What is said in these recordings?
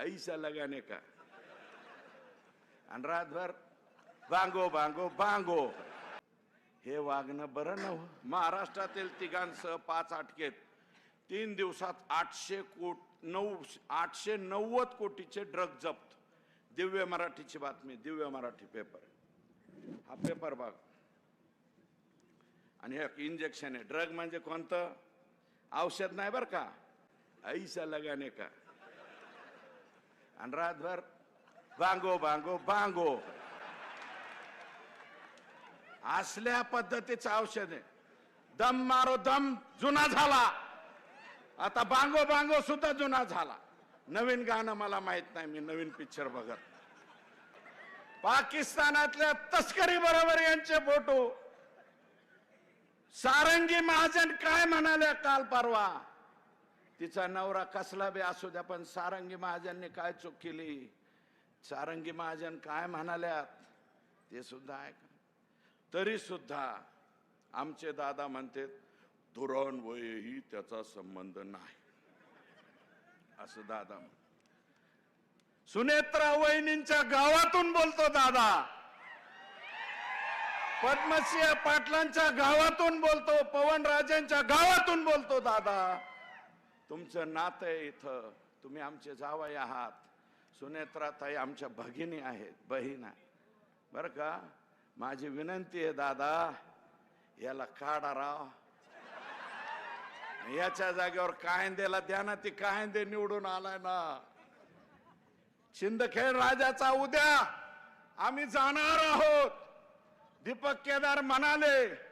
ऐसा लगाने का आणि रातभर बांगो बांगो बांगो हे वागणं बरं नव्ह. महाराष्ट्रातील तिघांसह पाच अटकेत तीन दिवसात आठशे कोट नऊ आठशे नव्वद कोटीचे ड्रग जप्त. दिव्य मराठीची बातमी दिव्य मराठी पेपर. हा पेपर बघ. आणि हे इंजेक्शन आहे. ड्रग म्हणजे कोणतं? औषध नाही बरं का? ऐसा लगाने का. आणि बांगो बांगो बांगो असल्या पद्धतीचं औषध आहे. दम मारो दम जुना झाला. आता बांगो बांगो सुद्धा जुना झाला. नवीन गाणं मला माहीत नाही मी नवीन पिक्चर बघत. पाकिस्तानातल्या तस्करी बरोबर यांचे फोटो. सारंगी महाजन काय म्हणाल्या काल परवा? तिचा नवरा कसला बी असू द्या पण सारंगी महाजनने काय चूक केली? सारंगी महाजन काय म्हणाल्यात? ते सुद्धा ऐका. तरी सुद्धा आमचे दादा म्हणते धुरण वयही त्याचा संबंध नाही. असं दादा सुनेत्रा वहिनींच्या गावातून बोलतो दादा. पद्मसिंह पाटलांच्या गावातून बोलतो पवन राजेंच्या गावातून बोलतो दादा. तुमचं नातं आहे इथं. तुम्ही आमचे जावई आहात. सुनेत्राताई आमच्या भगिनी आहेत बहीण आहे. बरं का? माझी विनंती आहे दादा याला काढा राव. याच्या जागेवर कायंदेला द्या ना ती कायंदे निवडून आलाय ना. शिंदखेड राजाचा उद्या आम्ही जाणार आहोत. दीपक केदार म्हणाले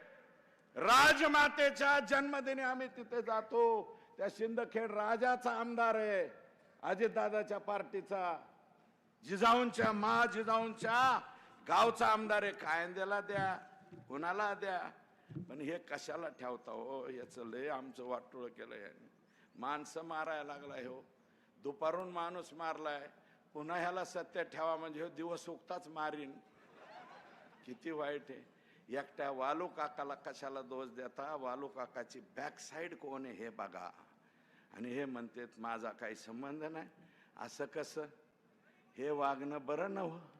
राजमातेच्या जन्मदिनी आम्ही तिथे जातो. त्या शिंदखेड राजाचा आमदार आहे. अजितदादाच्या पार्टीचा. जिजाऊंच्या मा जिजाऊंच्या गावचा आमदार आहे. कायंदेला द्या कुणाला द्या. पण हे कशाला ठेवता हो? याचं लय आमचं वाटोळ केलं याने. माणसं मारायला लागलाय हो. दुपारून माणूस मारलाय. पुन्हा ह्याला सत्य ठेवा म्हणजे हो दिवस उगताच मारीन. किती वाईट आहे. एकट्या वालू काकाला कशाला दोष देता? वालू काकाची बॅक साईड कोण आहे हे बघा. आणि हे म्हणतात माझा काही संबंध नाही. असं कसं? हे वागणं बरं नव्हतं